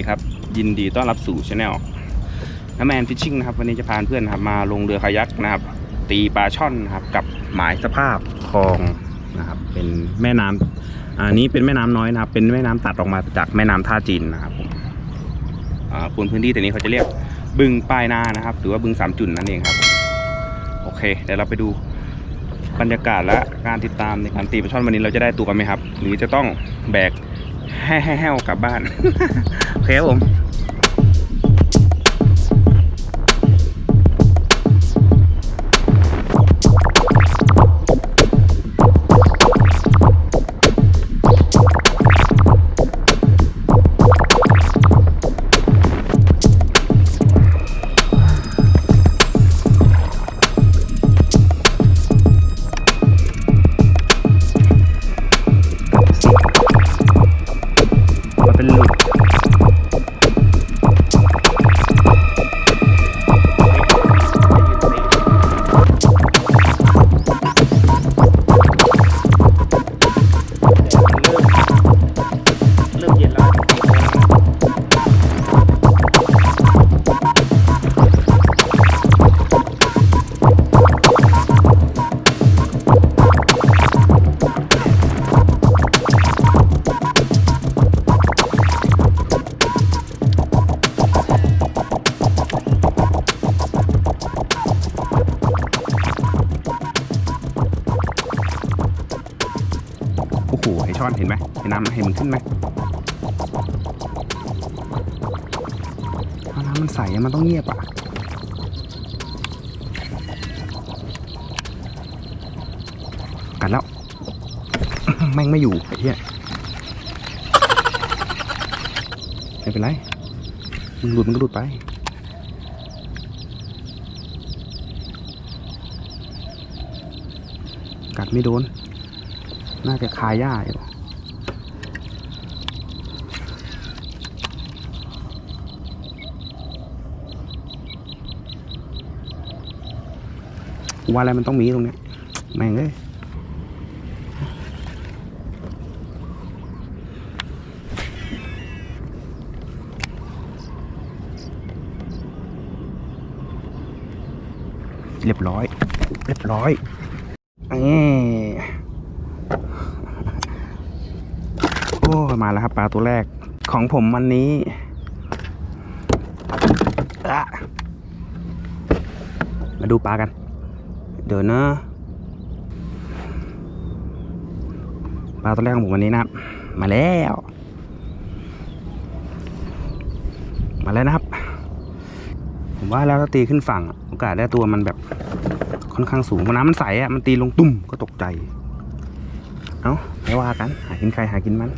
ดีครับ ยินดีต้อนรับสู่ช anel น้ำแมนฟิชชิ่งนะครับ วันนี้จะพาเพื่อนนะครับมาลงเรือคายักนะครับ ตีปลาช่อนนะครับ กับหมายสภาพคลองนะครับ เป็นแม่น้ำอันนี้เป็นแม่น้ำน้อยนะครับ เป็นแม่น้ำตัดออกมาจากแม่น้ำท่าจีนนะครับผมคนพื้นที่แต่นี้เขาจะเรียกบึงปลายนานะครับ หรือว่าบึงสามจุนนั่นเองครับ โอเคเดี๋ยวเราไปดูบรรยากาศและการติดตามในการตีปลาช่อนวันนี้เราจะได้ตัวกันไหมครับ หรือจะต้องแบก ให้ให้ให้กลับบ้าน โอเคครับผม เห็นไหมเห็นขึ้นไหมน้ำมันใสะมันต้องเงียบอะกัดแล้ว แม่งไม่อยู่ไอ้เหี้ยไม่เป็นไรมึงหลุดมึงก็หลุดไปกัดไม่โดน น่าจะคาหญ้าอยู่ ว่าอะไรมันต้องมีตรงเนี้ยแม่งเอ้ยเรียบร้อย เรียบร้อยนี่โอ้ มาแล้วครับปลาตัวแรกของผมวันนี้มาดูปลากัน เดี๋ยวนะปลาตัวแรกของผมวันนี้นะครับ มาแล้ว มาแล้วนะครับ ผมว่าแล้วถ้าตีขึ้นฝั่ง โอกาสได้ตัวมันแบบค่อนข้างสูงเพราะน้ำมันใสอะมันตีลงตุ่มก็ตกใจ เอ้าไม่ว่ากัน หากินใครหากินมัน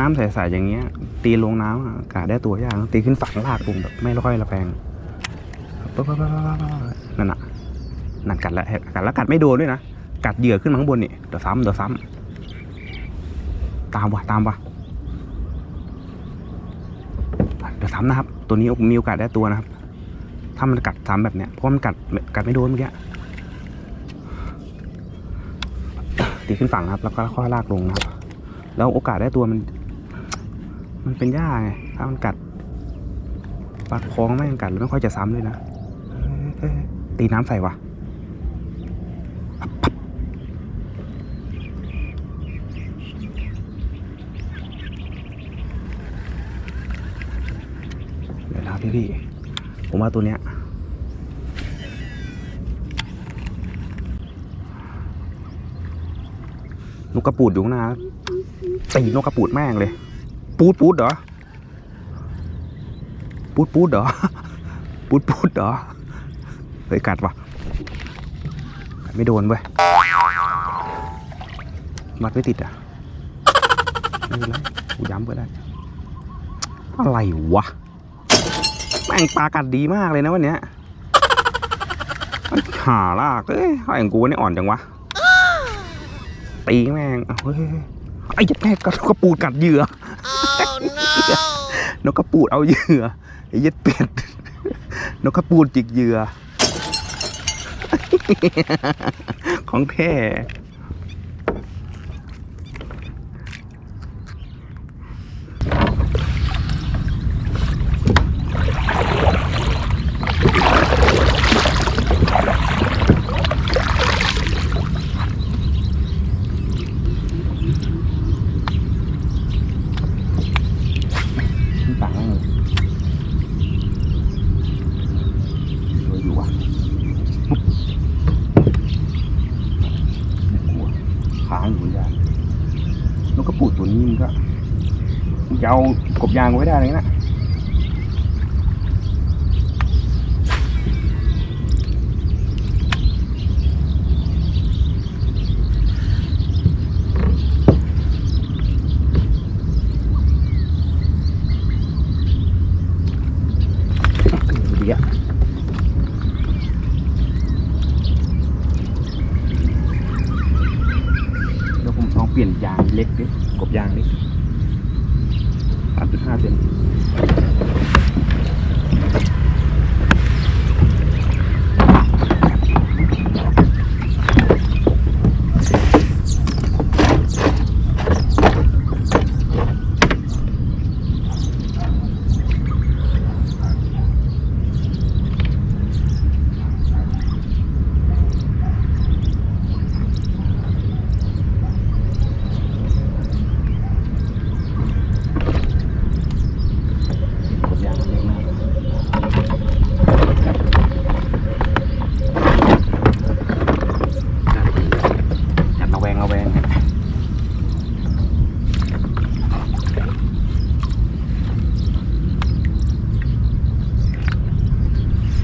น้ำใสๆอย่างเงี้ย ตีลงน้ำอะอากาศได้ตัวยากตีขึ้นฝั่งลากลงแบบไม่ค่อยระแพงปั๊บปั๊บปั๊บนั่นน่ะนั่นกัดแล้วกัดแล้วกัดไม่โดนด้วยนะกัดเหยื่อขึ้นมาข้างบนนี่เดี๋ยวซ้ำเดี๋ยวซ้ำตามวะตามวะเดี๋ยวซ้ำนะครับ ตัวนี้มีโอกาสได้ตัวนะครับ ถ้ามันกัดซ้ำแบบเนี้ยเพราะมันกัดกัดไม่โดนเมื่อกี้ตีขึ้นฝั่งครับ แล้วก็ค่อยลากลงนะครับ แล้วโอกาสได้ตัวมัน มันเป็นหญ้าไง ถ้ามันกัดปลาคลองไม่งกัดแล้วไม่ค่อยจะซ้ำเลยนะ ตีน้ำใส่วะเดี๋ยวนะพี่พี่ ผมว่าตัวเนี้ยนกกระปูดอยู่ข้างหน้าตีนกกระปูดแม่งเลย ปูดปูดเหรอ ปูดปูดเหรอ ปูดปูดเหรอเฮ้ยกัดวะไม่โดนเว้ยมัดไม่ติดอะไม่เป็นไรกูย้ำก็ได้ อะไรวะ แม่งปลากัดดีมากเลยนะวันเนี้ยหาลากเอ้ยไอ้ของกูนี่อ่อนจังวะ ตีแม่งเฮ้ยไอ้ยัดแม่งกระกระปูดกัดเหยื่อ นกกระปูดเอาเหยื่อไอ้ยึดเป็ดนกกระปูดจิกเหยื่อของแท้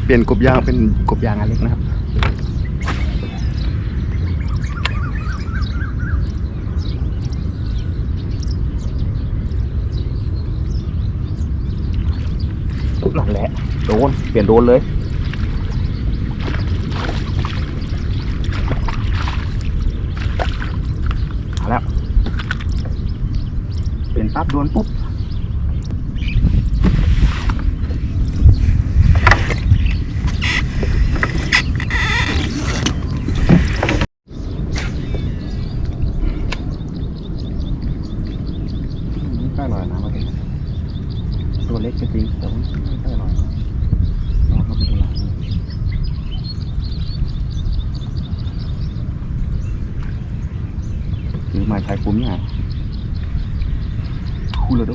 เปลี่ยนกบยางเป็นกบยางอันเล็กนะครับนั่นแหละ โดน เปลี่ยนโดนเลยมาแล้ว เปลี่ยนปั๊บโดนปุ๊บ ไม่ค่อยอร่อยนะมาเป็นตัวเล็กก็จริงแต่ว่าไม่ค่อยอร่อยลองเข้าไปดูหลังคือมาใช้คุ้มเนี่ยคูลาโด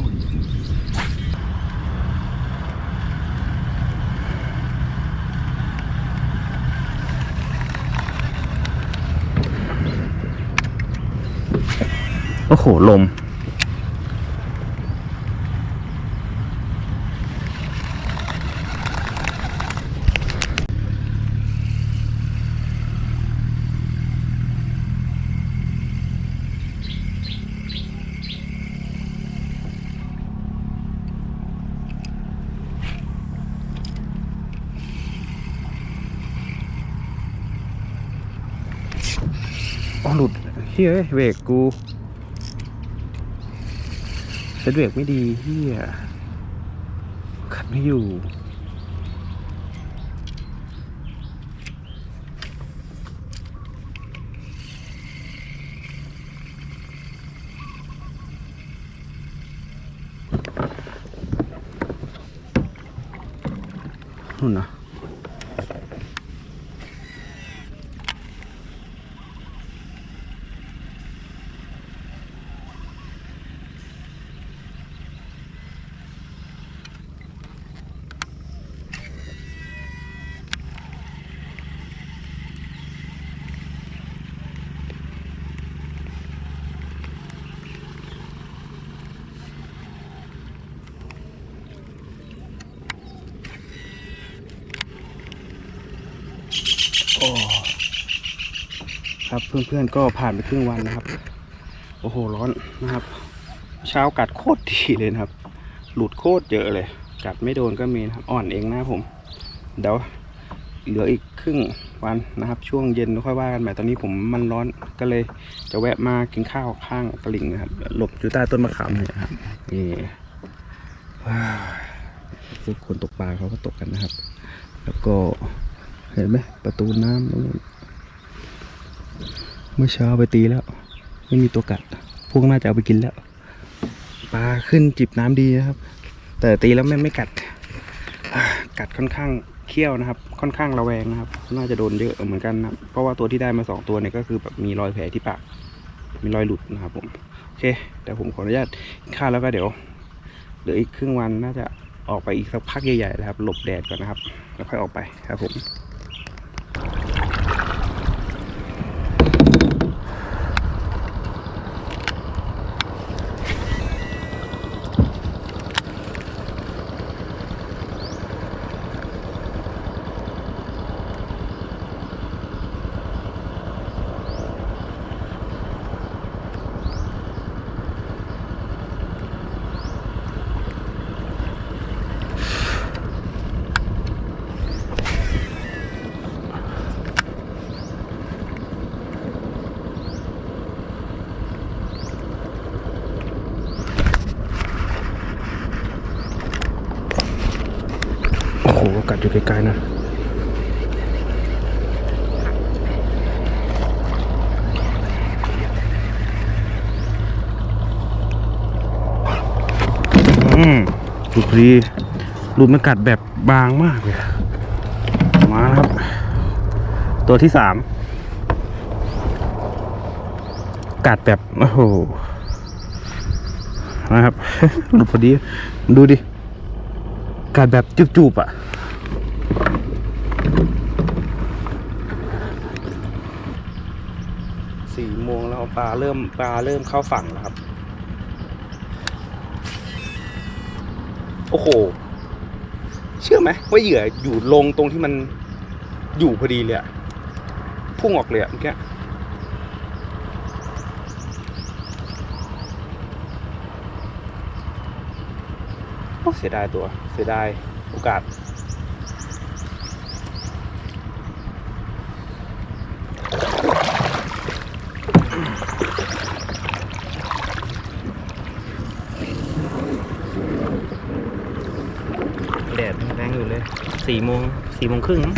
โอ้โห ลม หลุดเฮ้ยเบรกกู เซตเบรกไม่ดีเฮียขัดไม่อยู่ นู่นนะ โอ้ ครับ เพื่อนๆก็ผ่านไปครึ่งวันนะครับ โอ้โหร้อนนะครับ เช้ากัดโคตรดีเลยนะครับ หลุดโคตรเยอะเลย กัดไม่โดนก็มีนะครับอ่อนเองนะผม เดี๋ยวเหลืออีกครึ่งวันนะครับ ช่วงเย็นค่อยว่ากันใหม่ตอนนี้ผมมันร้อนก็เลยจะแวะมากินข้าวข้างตลิ่งนะครับ หลบอยู่ใต้ต้นมะขามเนี่ยครับนี่พวกคนตกปลาเขาก็ตกกันนะครับ แล้วก็เห็นไหมประตูน้ำตรงนู้น เมื่อเช้าไปตีแล้ว ไม่มีตัวกัด พวกน่าจะเอาไปกินแล้ว ปลาขึ้นจิบน้ำดีนะครับ แต่ตีแล้วไม่ไม่กัด กัดค่อนข้างเขี้ยวนะครับ ค่อนข้างระแวงนะครับ น่าจะโดนเยอะเหมือนกันนะเพราะว่าตัวที่ได้มาสองตัวเนี่ยก็คือแบบมีรอยแผลที่ปาก มีรอยหลุดนะครับผมโอเคเดี๋ยวผมขออนุญาตกินข้าวแล้วก็เดี๋ยวเหลืออีกครึ่งวันน่าจะออกไปอีกสักพักใหญ่ๆนะครับ หลบแดดก่อนนะครับ แล้วค่อยออกไปครับผม ไกลๆนะอืมหลุดพอดีหลุดมันกัดแบบบางมากเลย มาแล้วครับ ตัวที่สาม กัดแบบ โอ้โห นะครับหลุดพอดี ดูดิ กัดแบบจุบๆอะ สี่โมงแล้ว ปลาเริ่มปลาเริ่มเข้าฝั่งแล้วครับ โอ้โห เชื่อไหมว่าเหยื่ออยู่ลงตรงที่มันอยู่พอดีเลยอะพุ่งออกเลยอะเมื่อกี้เสียดายตัว เสียดายโอกาส แดดยังแรงอยู่เลย สี่โมงสี่โมงครึ่งมั้ง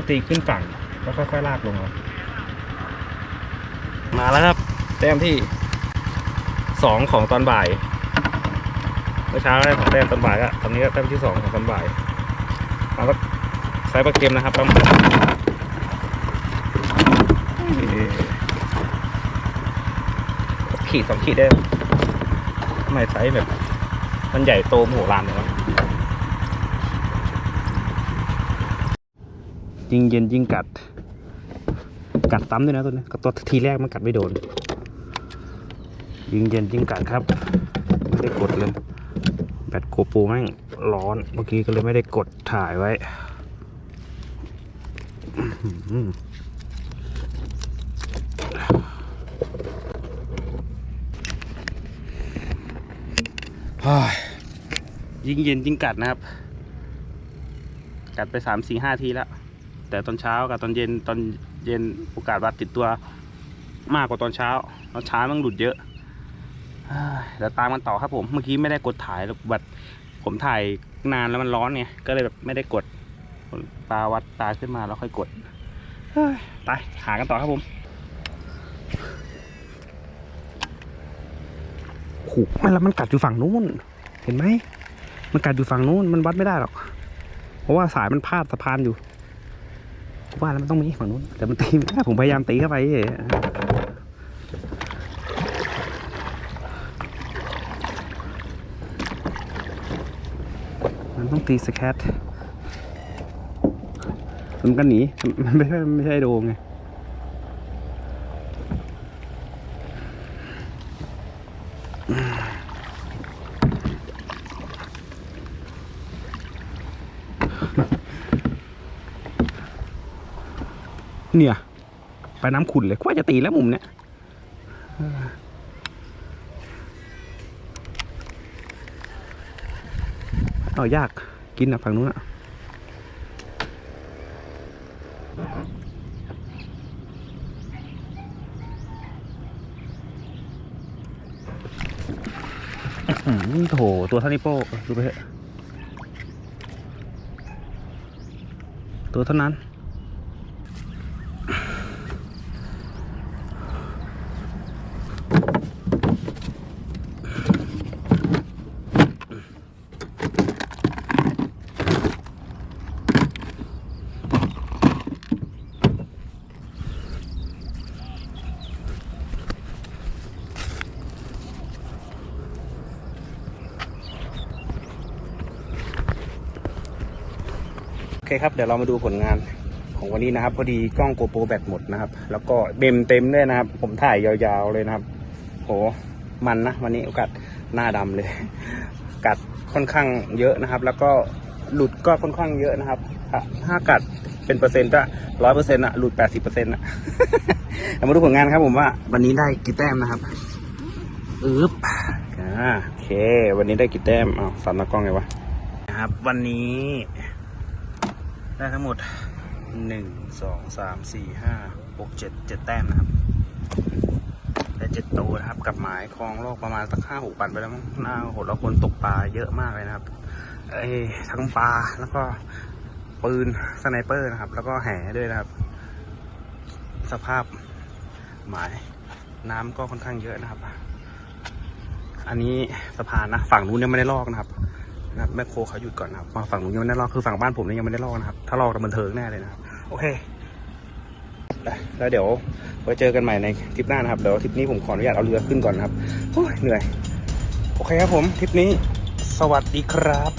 ต้องตีขึ้นฝั่งแล้วค่อยๆลากลงเอามาแล้วครับ แต้มที่สองของตอนบ่ายเมื่อเช้าได้สองแต้มตอนบ่ายก็ตอนนี้ก็แต้มที่สองของตอนบ่ายมาก็ไซส์ปลาเค็มนะครับประมาณขีดสองขีดได้ทำไมไซส์แบบ มันใหญ่โตมโหฬารเลยวะ ยิงเย็นยิงกัด กัดซ้ำด้วยนะตัวนี้ตัวทีแรกมันกัดไม่โดน ยิงเย็นยิงกัดครับไม่ได้กดเลย แบตโกโปรแม่งร้อนเมื่อกี้ก็เลยไม่ได้กดถ่ายไว้อื้อหือเฮ้ยยิงเย็นยิงกัดนะครับ กัดไปสามสี่ห้าทีแล้ว แต่ตอนเช้ากับตอนเย็นตอนเย็นโอกาสวัดติดตัวมากกว่าตอนเช้าตอนเช้ามันหลุดเยอะเดี๋ยวตามกันต่อครับผมเมื่อกี้ไม่ได้กดถ่ายบัดผมถ่ายนานแล้วมันร้อนไงก็เลยแบบไม่ได้กดตาวัดตาขึ้นมาแล้วค่อยกดเฮ้ยไปหากันต่อครับผมโอ้ไม่แล้วมันกัดอยู่ฝั่งนู้นเห็นไหมมันกัดอยู่ฝั่งนู้นมันวัดไม่ได้หรอก เพราะว่าสายมันพาดสะพานอยู่ ว่าแล้วมันต้องมีฝั่งนู้น แต่มันตีไม่ได้ผมพยายามตีเข้าไปเมันต้องตีสแคตมันก็หนี มันไม่ใช่ไม่ใช่โดงไง เนี่ยไปน้ำขุ่นเลยว่าจะตีแล้วมุมเนี้ยเอายากกินอะฝั่งนู้นอะโถตัวท่านี้วโป้ดูไปเถอะตัวเท่านั้น เคครับ เดี๋ยวเรามาดูผลงานของวันนี้นะครับ พอดีกล้องโกโปรแบตหมดนะครับ แล้วก็เต็มเต็มด้วยนะครับ ผมถ่ายยาวๆเลยนะครับ โหมันนะ วันนี้โอกาสหน้าดำเลย กัดค่อนข้างเยอะนะครับ แล้วก็หลุดก็ค่อนข้างเยอะนะครับ ถ้ากัดเป็นเปอร์เซ็นต์ก็ร้อยเปอร์เซ็นต์อะหลุดแปดสิบเปอร์เซ็นต์อะเรามาดูผลงานครับผมว่า วันนี้ได้กี่แต้มนะครับอึ๊บอ่าโอเค วันนี้ได้กี่แต้มอ้าวสันตากล้องไงวะนะครับ วันนี้ ได้ทั้งหมดหนึ่งสองสามสี่ห้าหกเจ็ดเจ็ดแต้มนะครับ ได้เจ็ดตัวนะครับ กับหมายคลองโลกประมาณสักห้าหกปันไปแล้วมั้งหน้าโหดแล้วคนตกปลาเยอะมากเลยนะครับไอ้ทั้งปลาแล้วก็ปืนสไนเปอร์นะครับ แล้วก็แห่ด้วยนะครับ สภาพหมายน้ำก็ค่อนข้างเยอะนะครับ อันนี้สะพานนะ ฝั่งนู้นยังไม่ได้ลอกนะครับ นะครับแม่โคเขาหยุดก่อนนะครับมาฝั่งนู้นยังไม่ได้ลอกคือฝั่งบ้านผมเนี่ยยังไม่ได้ลอกนะครับ ถ้าลอกจะบันเทิงแน่เลยนะครับโอเคแล้วเดี๋ยวไว้เจอกันใหม่ในทริปหน้านะครับเดี๋ยวทริปนี้ผมขออนุญาตเอาเรือขึ้นก่อนนะครับโอ้ยเหนื่อย โอเคครับผมทริปนี้ สวัสดีครับ